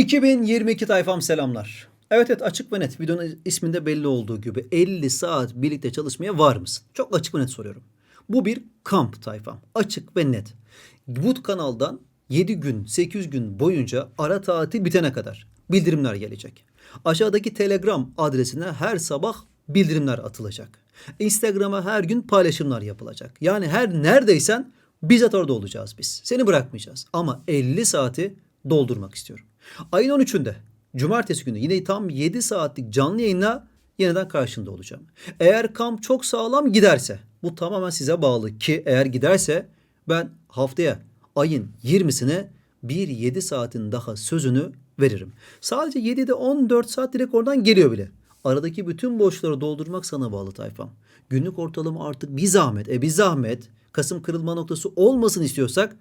2022 tayfam selamlar. Evet evet açık ve net videonun isminde belli olduğu gibi 50 saat birlikte çalışmaya var mısın? Çok açık ve net soruyorum. Bu bir kamp tayfam. Açık ve net. Bu kanaldan 7 gün 8 gün boyunca ara tatil bitene kadar bildirimler gelecek. Aşağıdaki Telegram adresine her sabah bildirimler atılacak. Instagram'a her gün paylaşımlar yapılacak. Yani her neredeysen bizzat orada olacağız biz. Seni bırakmayacağız. Ama 50 saati doldurmak istiyorum. Ayın 13'ünde cumartesi günü yine tam 7 saatlik canlı yayınla yeniden karşında olacağım. Eğer kamp çok sağlam giderse bu tamamen size bağlı ki eğer giderse ben haftaya ayın 20'sine bir 7 saatin daha sözünü veririm. Sadece 7'de 14 saat direkt oradan geliyor bile. Aradaki bütün boşları doldurmak sana bağlı tayfam. Günlük ortalama artık bir zahmet. E bir zahmet. Kasım kırılma noktası olmasın istiyorsak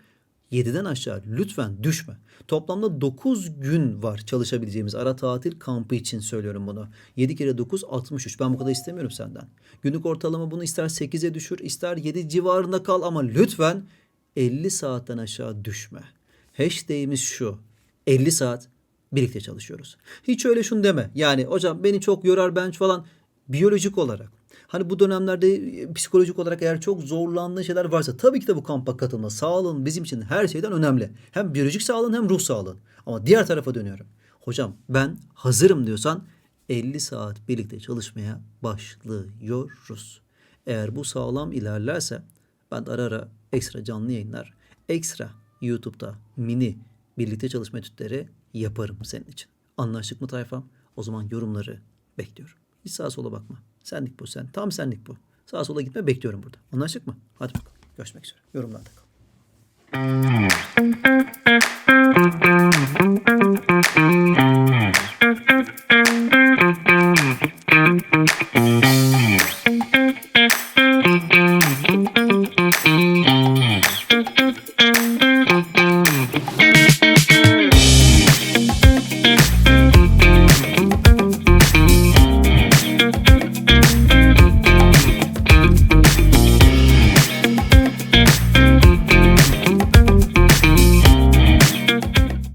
7'den aşağı lütfen düşme. Toplamda 9 gün var çalışabileceğimiz ara tatil kampı için söylüyorum bunu. 7 kere 9 63. Ben bu kadar istemiyorum senden. Günlük ortalama bunu ister 8'e düşür ister 7 civarında kal ama lütfen 50 saatten aşağı düşme. Hashtag'imiz şu. 50 saat birlikte çalışıyoruz. Hiç öyle şunu deme. Yani hocam beni çok yorar ben falan biyolojik olarak. Hani bu dönemlerde e, psikolojik olarak eğer çok zorlandığın şeyler varsa tabii ki de bu kampa katılma. Sağlığın bizim için her şeyden önemli. Hem biyolojik sağlığın hem ruh sağlığın. Ama diğer tarafa dönüyorum. Hocam ben hazırım diyorsan 50 saat birlikte çalışmaya başlıyoruz. Eğer bu sağlam ilerlerse ben de ara ara ekstra canlı yayınlar, ekstra YouTube'da mini birlikte çalışma etütleri yaparım senin için. Anlaştık mı tayfam? O zaman yorumları bekliyorum. Hiç sağa sola bakma. Senlik bu sen. Tam senlik bu. Sağa sola gitme bekliyorum burada. Anlaştık mı? Hadi bakalım. Görüşmek üzere. Yorumlarda kal.